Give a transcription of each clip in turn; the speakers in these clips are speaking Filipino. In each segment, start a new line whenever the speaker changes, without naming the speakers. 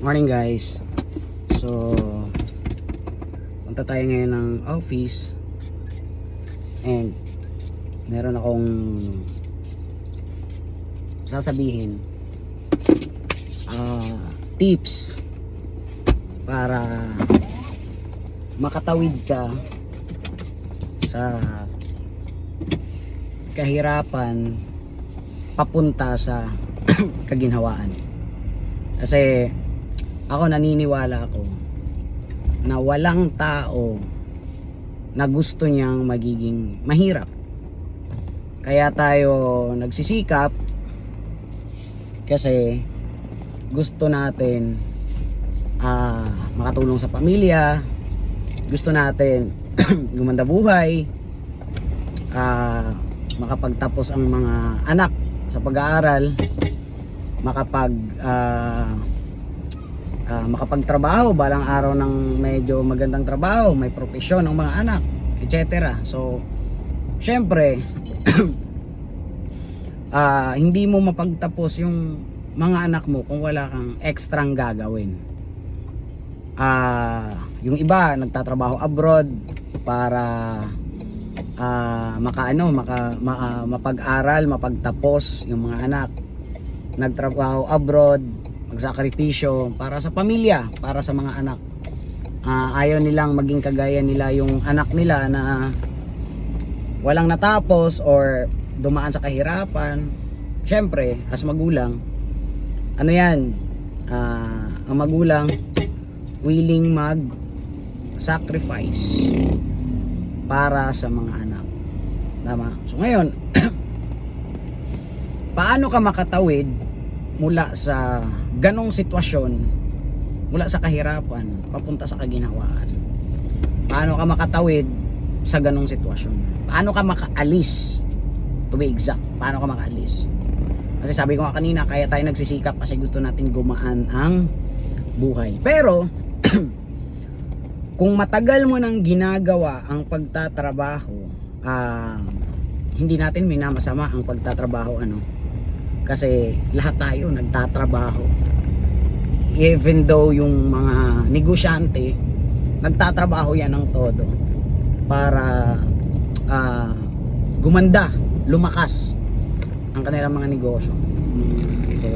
Morning guys. So punta tayo ngayon ng office and meron akong sasabihin ah, tips para makatawid ka sa kahirapan papunta sa kaginhawaan. Kasi ako naniniwala ako na walang tao na gusto niyang magiging mahirap. Kaya tayo nagsisikap kasi gusto natin ah, makatulong sa pamilya, gusto natin gumanda buhay, ah, makapagtapos ang mga anak sa pag-aaral, makapag ah, ah, makapagtrabaho balang araw ng medyo magandang trabaho, may propesyon ng mga anak, etc. So, syempre, ah, hindi mo mapagtapos yung mga anak mo kung wala kang ekstrang gagawin. Ah, yung iba nagtatrabaho abroad para ah, makaano, maka ma- ah, mapag-aral, mapagtapos yung mga anak. Nagtrabaho abroad, magsakripisyo para sa pamilya, para sa mga anak. Ah, ayaw nilang maging kagaya nila yung anak nila na walang natapos or dumaan sa kahirapan. Siyempre, as magulang, ano yan, ah, ang magulang willing mag sacrifice para sa mga anak. Tama? So ngayon, paano ka makatawid mula sa ganong sitwasyon, mula sa kahirapan, papunta sa kaginhawaan? Paano ka makatawid sa ganong sitwasyon? Paano ka makaalis? To be exact, paano ka makaalis? Kasi sabi ko nga kanina, kaya tayo nagsisikap kasi gusto natin gumaan ang buhay. Pero, kung matagal mo nang ginagawa ang pagtatrabaho, ah, hindi natin minamasama ang pagtatrabaho ano. Kasi lahat tayo nagtatrabaho. Even though yung mga negosyante, nagtatrabaho yan ng todo para ah, gumanda, lumakas ang kanilang mga negosyo. So,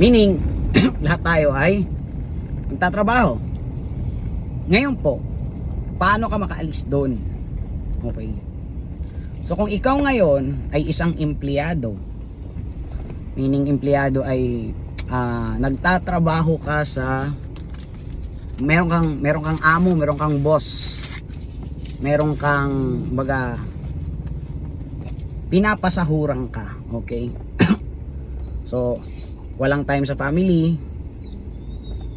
meaning, lahat tayo ay nagtatrabaho. Ngayon po, paano ka makaalis doon? Okay. So kung ikaw ngayon ay isang empleyado, meaning empleyado ay ah, nagtatrabaho ka sa meron kang meron kang amo, meron kang boss. Meron kang baga pinapasahuran ka, okay? so walang time sa family,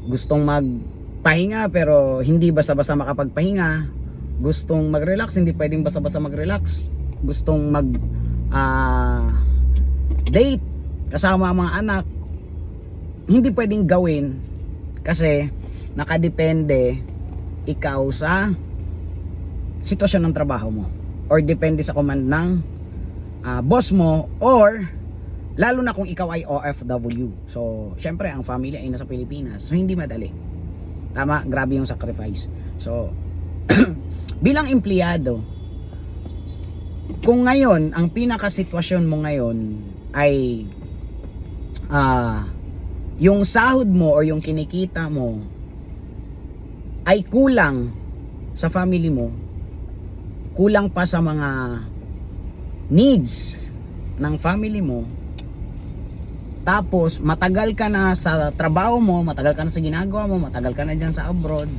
gustong magpahinga pero hindi basta-basta makapagpahinga gustong mag-relax hindi pwedeng basta-basta mag-relax gustong mag ah, date kasama ang mga anak hindi pwedeng gawin kasi nakadepende ikaw sa sitwasyon ng trabaho mo or depende sa command ng ah, boss mo or lalo na kung ikaw ay OFW so syempre ang family ay nasa Pilipinas so hindi madali. Tama? Grabe yung sacrifice. So bilang empleyado kung ngayon ang pinaka sitwasyon mo ngayon ay ah yung sahod mo or yung kinikita mo ay kulang sa family mo. Kulang pa sa mga needs ng family mo. Tapos matagal ka na sa trabaho mo matagal ka na sa ginagawa mo matagal ka na dyan sa abroad.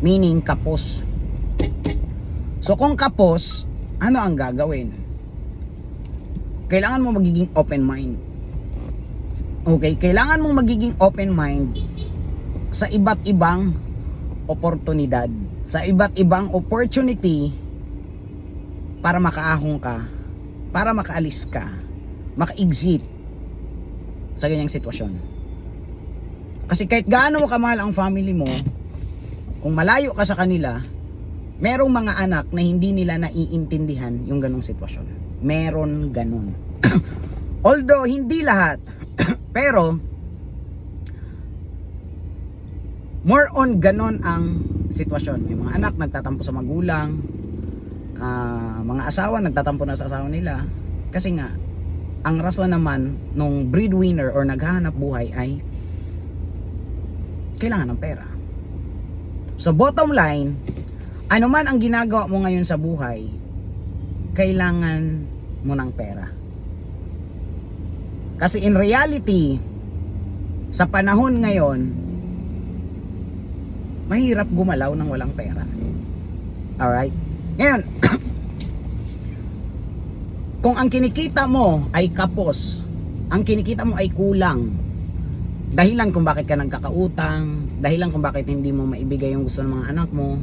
Meaning kapos. So kung kapos ano ang gagawin kailangan mo magiging open mind. Okay kailangan mo magiging open mind sa iba't ibang oportunidad sa iba't ibang opportunity para makaahong ka para makaalis ka maka-exit sa ganyang sitwasyon. Kasi kahit gaano mo kamahal ang family mo kung malayo ka sa kanila merong mga anak na hindi nila naiintindihan yung ganong sitwasyon meron ganon although hindi lahat pero more on ganon ang sitwasyon. May mga anak nagtatampo sa magulang, ah, mga asawa nagtatampo na sa asawa nila kasi nga ang rason naman nung breadwinner or naghahanap buhay ay kailangan ng pera. So bottom line, ano man ang ginagawa mo ngayon sa buhay, kailangan mo ng pera. Kasi in reality, sa panahon ngayon, mahirap gumalaw ng walang pera. Alright? Ngayon, kung ang kinikita mo ay kapos, ang kinikita mo ay kulang, dahilan kung bakit ka nagkakautang, dahilan kung bakit hindi mo maibigay yung gusto ng mga anak mo,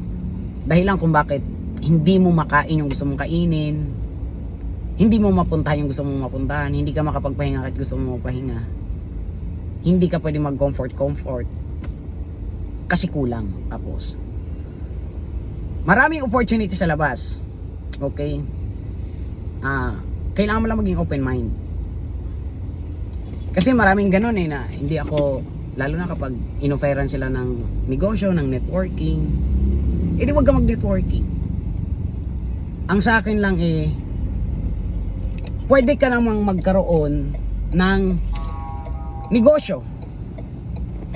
dahilan kung bakit hindi mo makain yung gusto mong kainin, hindi mo mapuntahan yung gusto mong mapuntahan, hindi ka makapagpahinga kahit gusto mong magpahinga, hindi ka pwede mag-comfort comfort. Kasi kulang tapos. Maraming opportunity sa labas okay? Ah kailangan mo lang maging open mind. Kasi maraming ganun eh na hindi ako lalo na kapag inoferan sila ng negosyo, ng networking eh di wag ka mag-networking ang sa akin lang eh pwede ka namang magkaroon ng negosyo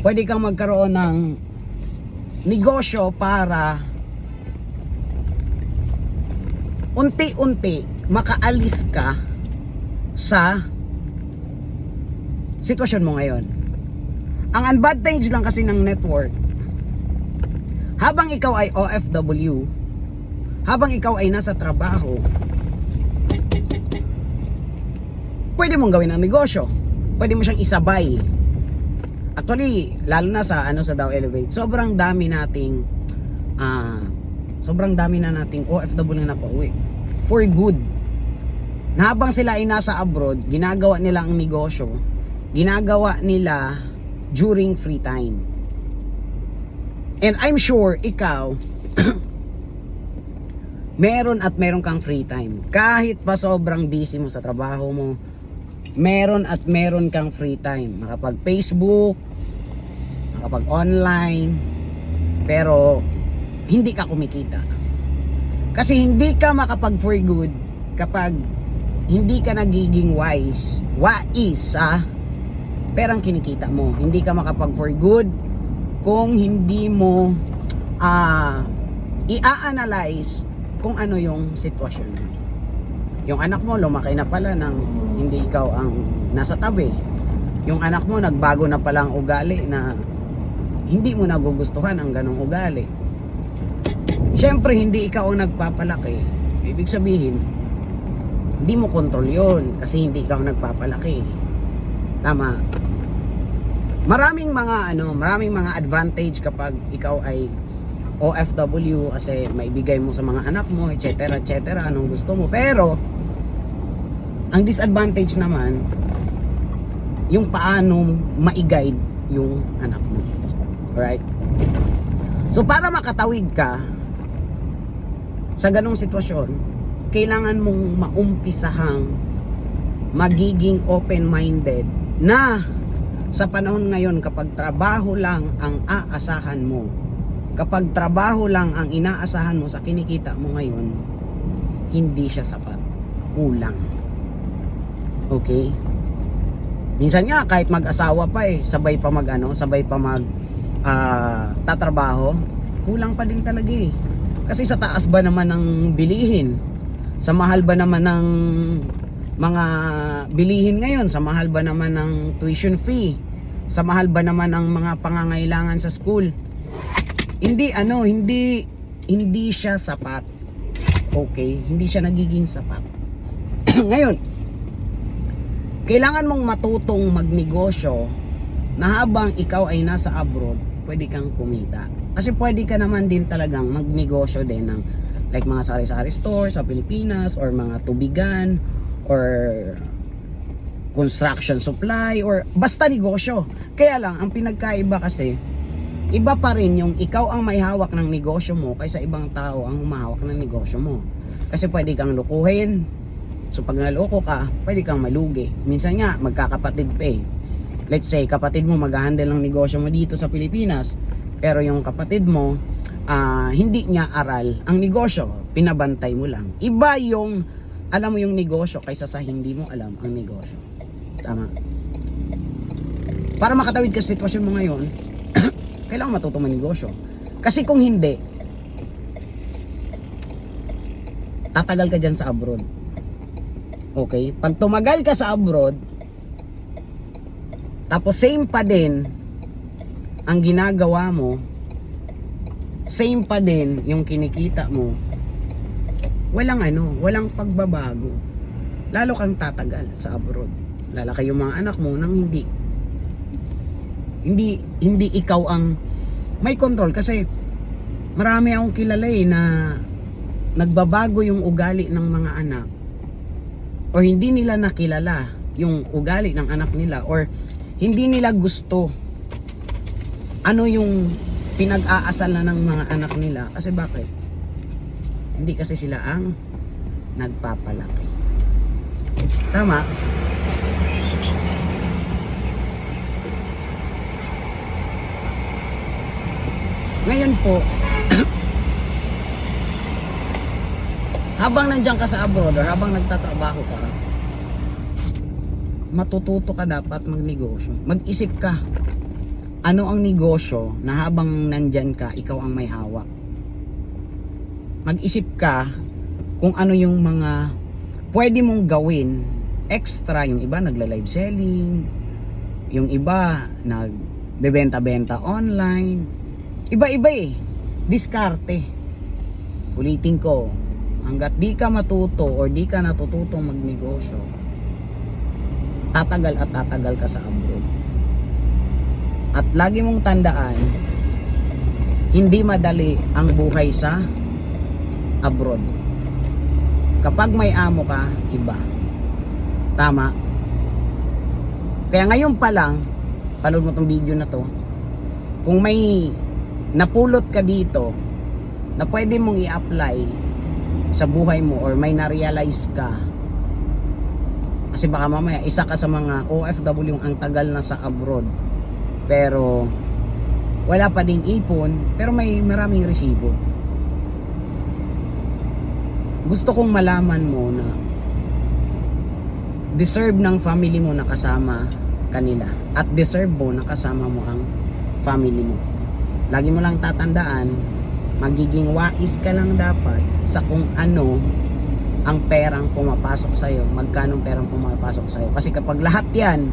pwede kang magkaroon ng negosyo para unti-unti makaalis ka sa sitwasyon mo ngayon. Ang advantage lang kasi ng network, habang ikaw ay OFW, habang ikaw ay nasa trabaho, pwede mong gawin ang negosyo. Pwede mo siyang isabay. Actually, lalo na sa ano sa Dow Elevate, sobrang dami nating ah sobrang dami na nating OFW na napauwi. For good. Na habang sila ay nasa abroad, ginagawa nila ang negosyo, ginagawa nila during free time. And I'm sure ikaw meron at meron kang free time. Kahit pa sobrang busy mo sa trabaho mo, meron at meron kang free time. Makapag Facebook, makapag online, pero hindi ka kumikita. Kasi hindi ka makapag for good kapag hindi ka nagiging wise. Wais, ah. Perang kinikita mo. Hindi ka makapag for good kung hindi mo ah i-analyze kung ano yung sitwasyon mo. Yung anak mo lumaki na pala ng hindi ikaw ang nasa tabi. Yung anak mo nagbago na pala ang ugali na hindi mo nagugustuhan ang ganong ugali. Siyempre, hindi ikaw ang nagpapalaki. Ibig sabihin, hindi mo kontrol yon kasi hindi ikaw ang nagpapalaki. Tama. Maraming mga ano, maraming mga advantage kapag ikaw ay OFW kasi maibigay mo sa mga anak mo, etc. etc. anong gusto mo. Pero ang disadvantage naman yung paano ma-guide yung anak mo. Alright? So para makatawid ka sa ganong sitwasyon, kailangan mong maumpisahang magiging open-minded na sa panahon ngayon kapag trabaho lang ang aasahan mo, kapag trabaho lang ang inaasahan mo sa kinikita mo ngayon, hindi siya sapat. Kulang. Okay? Minsan nga kahit mag-asawa pa eh, sabay pa mag ano, sabay pa mag ah, tatrabaho, kulang pa din talaga eh. Kasi sa taas ba naman ng bilihin? Sa mahal ba naman ng mga bilihin ngayon? Sa mahal ba naman ng tuition fee? Sa mahal ba naman ng mga pangangailangan sa school? Hindi ano, hindi hindi siya sapat. Okay, hindi siya nagiging sapat. ngayon, kailangan mong matutong magnegosyo na habang ikaw ay nasa abroad, pwede kang kumita. Kasi pwede ka naman din talagang magnegosyo din ng like mga sari-sari store sa Pilipinas or mga tubigan or construction supply or basta negosyo. Kaya lang, ang pinagkaiba kasi, iba pa rin yung ikaw ang may hawak ng negosyo mo kaysa ibang tao ang humahawak ng negosyo mo. Kasi pwede kang lukuhin. So pag naloko ka, pwede kang malugi. Minsan nga, magkakapatid pa eh. Let's say, kapatid mo mag-handle ng negosyo mo dito sa Pilipinas. Pero yung kapatid mo, ah, hindi niya aral ang negosyo, pinabantay mo lang. Iba yung alam mo yung negosyo kaysa sa hindi mo alam ang negosyo. Tama. Para makatawid ka sa sitwasyon mo ngayon, kailangan matuto negosyo. Kasi kung hindi, tatagal ka dyan sa abroad. Okay? Pag tumagal ka sa abroad, tapos same pa din ang ginagawa mo, same pa din yung kinikita mo, walang ano, walang pagbabago. Lalo kang tatagal sa abroad. Lalaki yung mga anak mo nang hindi hindi hindi ikaw ang may control. Kasi marami akong kilala eh na nagbabago yung ugali ng mga anak. Or hindi nila nakilala yung ugali ng anak nila. Or hindi nila gusto ano yung pinag-aasal na ng mga anak nila. Kasi bakit? Hindi kasi sila ang nagpapalaki. Tama ngayon po habang nandiyan ka sa abroad or habang nagtatrabaho ka matututo ka dapat magnegosyo. Mag-isip ka ano ang negosyo na habang nandyan ka ikaw ang may hawak? Mag-isip ka kung ano yung mga pwede mong gawin extra. Yung iba nagla-live selling yung iba nagbebenta-benta online iba-iba eh. Diskarte. Ulitin ko. Hanggat di ka matuto or di ka natututong magnegosyo tatagal at tatagal ka sa abroad. At lagi mong tandaan hindi madali ang buhay sa abroad. Kapag may amo ka iba. Tama. Kaya ngayon pa lang panood mo tong video na to. Kung may napulot ka dito na pwede mong i-apply sa buhay mo or may na-realize ka. Kasi baka mamaya isa ka sa mga OFW yung ang tagal na sa abroad. Pero wala pa ding ipon pero may maraming resibo. Gusto kong malaman mo na deserve ng family mo na kasama kanila at deserve mo na kasama mo ang family mo lagi mo lang tatandaan magiging wais ka lang dapat sa kung ano ang perang pumapasok sa iyo, magkano perang pumapasok sa iyo. Kasi kapag lahat 'yan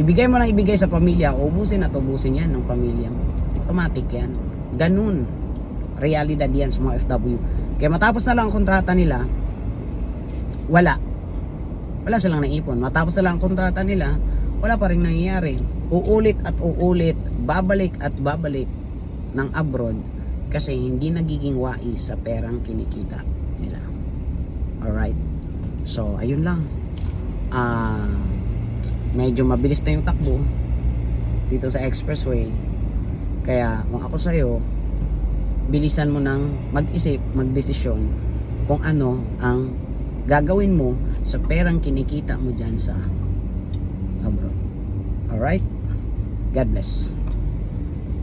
ibigay mo lang ibigay sa pamilya, ubusin at ubusin 'yan ng pamilya mo. Automatic 'yan. Ganun. Realidad 'yan sa mga FW. Kaya matapos na lang ang kontrata nila, wala. Wala silang naipon. Matapos na lang ang kontrata nila, wala pa rin nangyayari. Uulit at uulit, babalik at babalik ng abroad kasi hindi nagiging wais sa perang kinikita nila. Alright? So, ayun lang. Ah, medyo mabilis na yung takbo dito sa expressway. Kaya, kung ako sa'yo, bilisan mo nang mag-isip, magdesisyon kung ano ang gagawin mo sa perang kinikita mo dyan sa abroad. Alright? God bless.